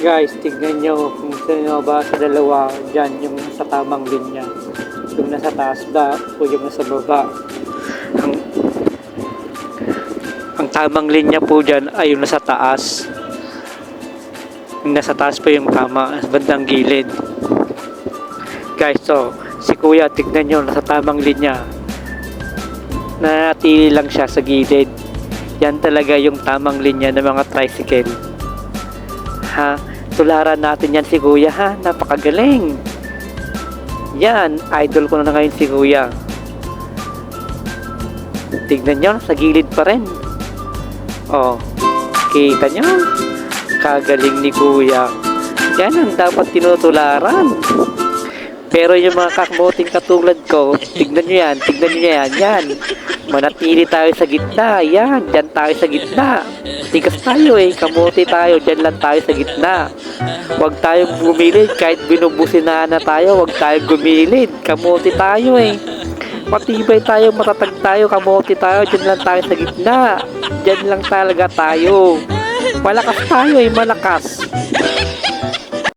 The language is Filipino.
Guys, tignan nyo kung sino ba sa dalawa dyan yung sa tamang linya. Yung nasa taas ba o yung nasa baba. Ang, ang tamang linya po dyan ay yung nasa taas. Yung nasa taas po yung tama, bandang gilid. Guys, so, si kuya, tignan nyo, nasa tamang linya. Nanatili lang siya sa gilid. Yan talaga yung tamang linya ng mga tricycle. Ha? Tularan natin yan si Kuya ha. Napakagaling. Yan. Idol ko na ngayon si Kuya. Tignan nyo. Sa gilid pa rin. Oh. Kita nyo? Kagaling ni Kuya. Yan ang dapat tinutularan. Pero yung mga kakmoting katulad ko, tignan nyo yan, tignan nyo yan, yan. Manatili tayo sa gitna, yan, dyan tayo sa gitna. Tigas tayo eh, kamote tayo, dyan lang tayo sa gitna. Huwag tayong bumilid, kahit binubusinahan na tayo, huwag tayong gumilid. Kamote tayo eh. Matibay tayo, matatag tayo, kamote tayo, dyan lang tayo sa gitna. Dyan lang talaga tayo. Malakas tayo eh, malakas.